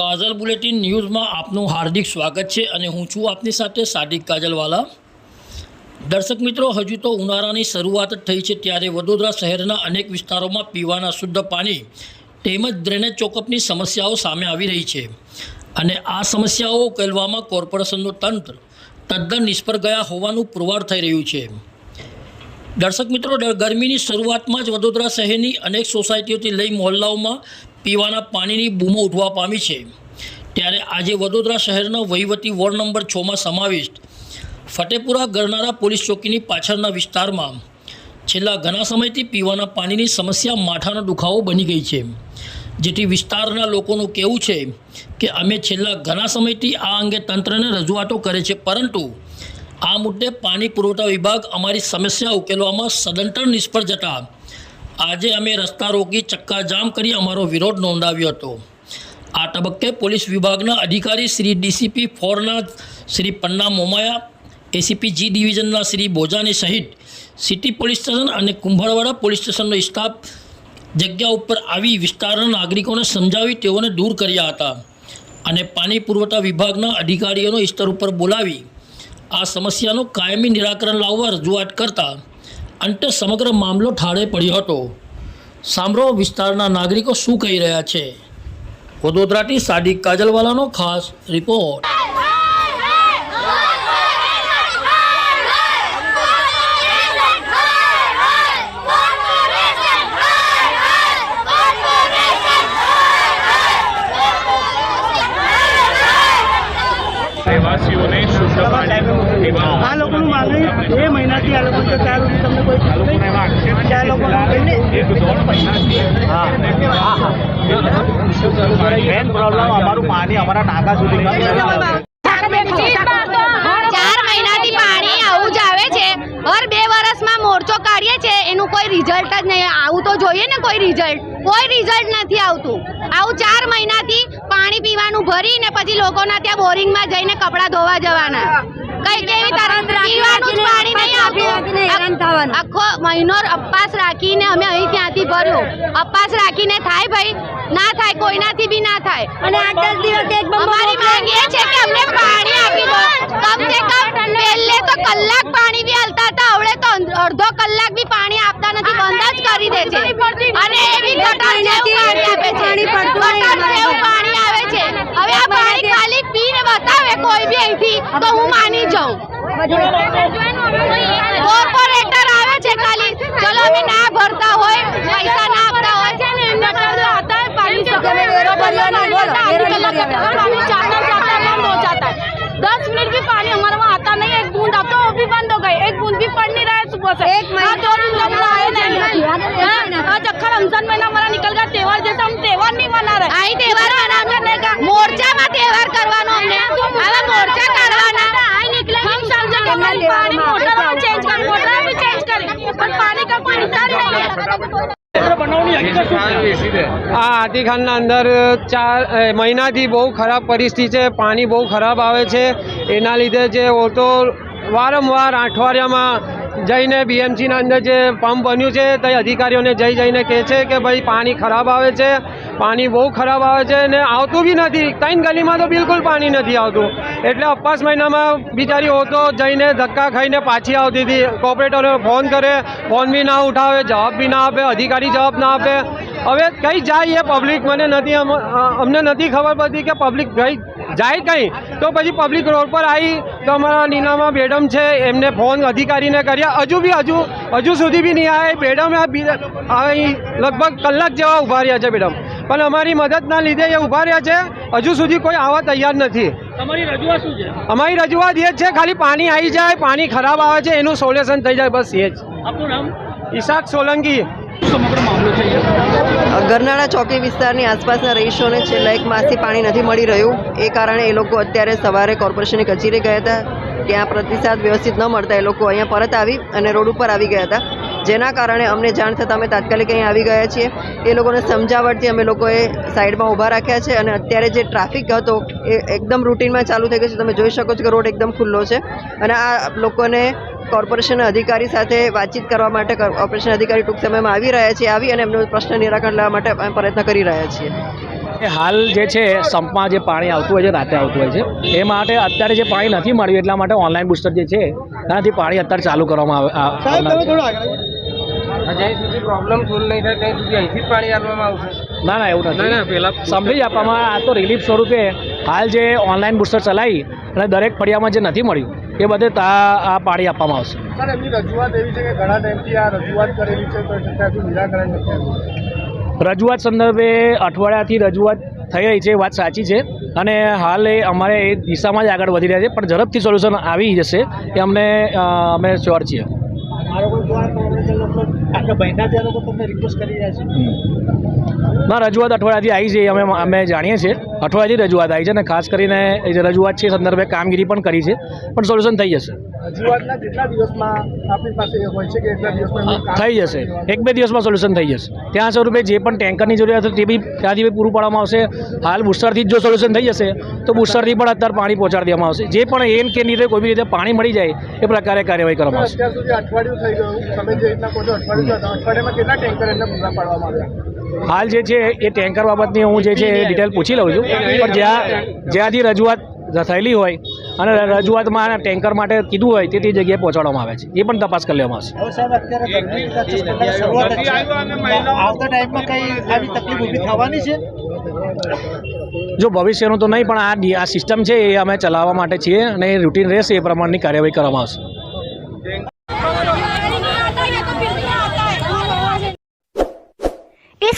કાજલ bulletin ન્યૂઝમાં આપનું હાર્દિક સ્વાગત છે અને હું છું આપની સાથે સાદિક કાજલવાલા. દર્શક મિત્રો, હજુ તો ઉનાળાની શરૂઆત થઈ છે ત્યારે વડોદરા શહેરના અનેક વિસ્તારોમાં પીવાના શુદ્ધ પાણી તેમજ ડ્રેનેજ ચોકઅપની સમસ્યાઓ સામે આવી રહી છે અને આ સમસ્યાઓ ઉકેલવામાં કોર્પોરેશનનું તંત્ર તદ્દન નિષ્ફળ ગયા હોવાનું પુરવાર થઈ રહ્યું છે. દર્શક મિત્રો, ગરમીની શરૂઆતમાં જ વડોદરા શહેરની અનેક સોસાયટીઓથી લઈ મહોલ્લાઓમાં પીવાના પાણીની બૂમો ઉઠવા પામી છે. ત્યારે આજે વડોદરા શહેરના વહીવટી વોર્ડ નંબર છમાં સમાવિષ્ટ ફતેપુરા ગરનારા પોલીસ ચોકીની પાછળના વિસ્તારમાં છેલ્લા ઘણા સમયથી પીવાના પાણીની સમસ્યા માથાનો દુખાવો બની ગઈ છે. જેથી વિસ્તારના લોકોનું કહેવું છે કે અમે છેલ્લા ઘણા સમયથી આ અંગે તંત્રને રજૂઆતો કરે છે, પરંતુ આ મુદ્દે પાણી પુરવઠા વિભાગ અમારી સમસ્યા ઉકેલવામાં સદંતર નિષ્ફળ જતા આજે અમે રસ્તા રોકી ચક્કાજામ કરી અમારો વિરોધ નોંધાવ્યો હતો. આ તબક્કે પોલીસ વિભાગના અધિકારી શ્રી ડીસીપી ફોરના શ્રી પન્ના મોમાયા, એસીપી જી ડિવિઝનના શ્રી બોજાની સહિત સિટી પોલીસ સ્ટેશન અને કુંભારવાડા પોલીસ સ્ટેશનનો સ્ટાફ જગ્યા ઉપર આવી વિસ્તારના નાગરિકોને સમજાવી તેઓને દૂર કર્યા હતા અને પાણી પુરવઠા વિભાગના અધિકારીઓનો સ્તર ઉપર બોલાવી આ સમસ્યાનું કાયમી નિરાકરણ લાવવા રજૂઆત કરતા અંતે સમગ્ર મામલો ઠાળે પડ્યો હતો. સાંભળો વિસ્તારના નાગરિકો શું કહી રહ્યા છે. વડોદરાથી સાદિક કાજલવાલાનો ખાસ રિપોર્ટ. રહેવાસીઓને શુદ્ધ પાણી આ લોકોનું માંગણી બે મહિનાથી આ લોકો ત્યાં મેન પ્રોબ્લેમ અમારું પાણી અમારા ટાંકા સુધી ચાર મહિનાથી પાણી આવું જ આવે છે હર બે વર્ષમાં મોરચો કાઢીએ છે એનું કોઈ રિઝલ્ટ જ નહીં આવું તો જોઈએ ને કોઈ રિઝલ્ટ કોઈ રિઝલ્ટ નથી આવતું આવું ચાર મહિનાથી પાણી પીવાનું ભરીને પછી લોકોના ત્યાં બોરિંગમાં જઈને કપડાં ધોવા જવાના કઈ કેવી તરત પીવાનું જ પાણી નહીં આવતું આખો મહિનો અપાસ રાખીને અમે અહીં ત્યાંથી ભર્યું. અપાસ રાખીને થાય ભાઈ. ના થાય કોઈનાથી બી ના થાય. અને આઠ દસ દિવસ અમારી માંગ એ છે કે અમને પાણી આપી દો. કમ સે કમ પહેલે તો કલાક પાણી બી હલતા હતા હવે તો અડધો કલાક બી પાણી આપતા નથી બંધ જ કરી દે છે. અને એવી ગટર જેવું પાણી આપે છે. ગટર જેવું પાણી આવે છે. હવે આ પાણી ખાલી પીને બતાવે કોઈ બી અહીંથી તો હું માની જાઉં કોર્પોરેટર આવે છે ખાલી ચલો અમે ના ભરતા હોય પૈસા ના આપતા હોય છે ને એમને તો आता है पानी से वेरो भरवाना आधी कलाक का पानी जाता जाता बंद हो जाता है दस मिनट भी पानी हमारे वहाँ आता नहीं है एक बूंद अब तो वो भी बंद हो गए एक बूंद भी पड़ नहीं रहा है सुबह से एक महीना दो दिन से हम आए नहीं हाँ, आज अक्खर रमजान महीना हमारा निकल गया त्योहार जैसे हम त्योहार नहीं मना रहे आई त्योहार मनाने મોરચામાં તહેવાર કરવાનો અમને આવા મોરચા કાઢવાના हम समझे कि हमारी पानी मोटर है આ હાથીખાનના અંદર ચાર મહિનાથી બહુ ખરાબ પરિસ્થિતિ છે, પાણી બહુ ખરાબ આવે છે. એના લીધે જે ઓટો વારંવાર અઠવાડિયામાં જઈને બીએમસીના અંદર જે પંપ બન્યું છે, તે અધિકારીઓને જઈ જઈને કહે છે કે ભાઈ પાણી ખરાબ આવે છે, પાણી બહુ ખરાબ આવે છે ને આવતું બી નથી. ત્રણ ગલીમાં તો બિલકુલ પાણી નથી આવતું. એટલે અપાસ મહિનામાં બિચારી હોતો જઈને ધક્કા ખાઈને પાછી આવતી હતી. કોર્પોરેટરને ફોન કરે, ફોન બી ના ઉઠાવે, જવાબ બી ના આપે, અધિકારી જવાબ ના આપે. હવે કઈ જાય એ પબ્લિક મને નથી અમને નથી ખબર પડતી કે પબ્લિક ગઈ જાય કંઈ? તો પછી પબ્લિક રોડ પર આવી તો અમારા નીનામાં મેડમ છે એમને ફોન અધિકારીને કર્યા. હજુ બી હજુ હજુ સુધી બી નહીં આવે મેડમ અહીં લગભગ કલાક જેવા ઊભા રહ્યા છે મેડમ. પણ અમારી મદદના લીધે એ ઊભા રહ્યા છે. હજુ સુધી કોઈ આવવા તૈયાર નથી. અમારી રજૂઆત એ જ છે ખાલી પાણી આવી જાય પાણી ખરાબ આવે છે એનું સોલ્યુશન થઈ જાય બસ એ જ. ઈશાક સોલંકી. ગરનાળા ચોકી વિસ્તારની આસપાસના રહીશોને છેલ્લા એક માસથી પાણી નથી મળી રહ્યું. એ કારણે એ લોકો અત્યારે સવારે કોર્પોરેશનની કચેરી ગયા હતા. ત્યાં પ્રતિસાદ વ્યવસ્થિત ન મળતા એ લોકો અહીંયા પરત આવી અને રોડ ઉપર આવી ગયા હતા. જેના કારણે અમને જાણ થતાં અમે તાત્કાલિક અહીં આવી ગયા છીએ. એ લોકોને સમજાવટથી અમે લોકોએ સાઈડમાં ઊભા રાખ્યા છે અને અત્યારે જે ટ્રાફિક હતો એ એકદમ રૂટીનમાં ચાલુ થઈ ગયો છે. તમે જોઈ શકો છો કે રોડ એકદમ ખુલ્લો છે. અને આ લોકોને કોર્પોરેશન અધિકારી સાથે વાતચીત કરવા માટે કોર્પોરેશન અધિકારી ટૂંક સમયમાં આવી રહ્યા છે આવી અને એમનો પ્રશ્ન નિરાકરણ લાવવા માટે અમે પ્રયત્ન કરી રહ્યા છીએ. એ હાલ જે છે સંપમાં જે પાણી આવતું હોય છે રાતે આવતું હોય છે એ માટે અત્યારે જે પાણી નથી મળ્યું એટલા માટે ઓનલાઈન બુસ્ટર જે છે એનાથી પાણી અત્યારે ચાલુ કરવામાં આવે પ્રોબ્લેમ સોલ્વ નહીં થાય ત્યાં સુધી અહીંથી પાણી આપવામાં આવશે. ના ના એવું ના, ના, નથી પહેલા- સમજી આપવામાં આ તો રિલીફ સ્વરૂપે હાલ જે ઓનલાઈન બુસ્ટર ચલાવી અને દરેક ફળિયામાં જે નથી મળ્યું એ બધે તા આ પાડી આપવામાં આવશે. સર એમની રજૂઆત એવી છે કે ઘણા ટાઈમથી આ રજૂઆત કરેલી છે તો હજુ નિરાકરણ નથી રજૂઆત સંદર્ભે અઠવાડિયાથી રજૂઆત થઈ રહી છે એ વાત સાચી છે. અને હાલ એ અમારે એ દિશામાં જ આગળ વધી રહ્યા છે પણ ઝડપથી સોલ્યુશન આવી જશે એ અમને અમે શ્યોર છીએ. ના રજૂઆત અઠવાડિયાથી આવી છે અમે અમે જાણીએ છીએ. અઠવાડિયાથી રજૂઆત આવી છે અને ખાસ કરીને એ જે રજૂઆત છે સંદર્ભે કામગીરી પણ કરી છે પણ સોલ્યુશન થઈ જશે. થઈ જશે. એક બે દિવસમાં સોલ્યુશન થઈ જશે. ત્યાં સ્વરૂપે જે પણ ટેન્કરની જરૂરિયાત હતી તે બી ત્યાંથી બી પૂરું પાડવામાં આવશે. હાલ બુસ્ટરથી જ જો સોલ્યુશન થઈ જશે તો બુસ્ટરથી પણ અત્યારે પાણી પહોંચાડી દેવામાં આવશે. જે પણ એમ કે રીતે કોઈ બી રીતે પાણી મળી જાય એ પ્રકારે કાર્યવાહી કરવામાં આવશે. હાલ જે છે એ ટેન્કર બાબતની હું જે છે એ ડિટેલ પૂછી લઉં છું. પણ જ્યાં જ્યાંથી રજૂઆત થયેલી હોય અને રજૂઆતમાં ટેન્કર માટે કીધું હોય તે તે જગ્યાએ પહોંચાડવામાં આવે છે. એ પણ તપાસ કરી લેવામાં આવશે. જ છે. આવતા ટાઈમમાં કઈ આવી તકલીફ ઊભી થવાની છે? જો ભવિષ્યનું તો નહીં પણ આ આ સિસ્ટમ છે એ અમે ચલાવવા માટે છીએ અને એ રૂટીન રહેશે એ પ્રમાણની કાર્યવાહી કરવામાં આવશે.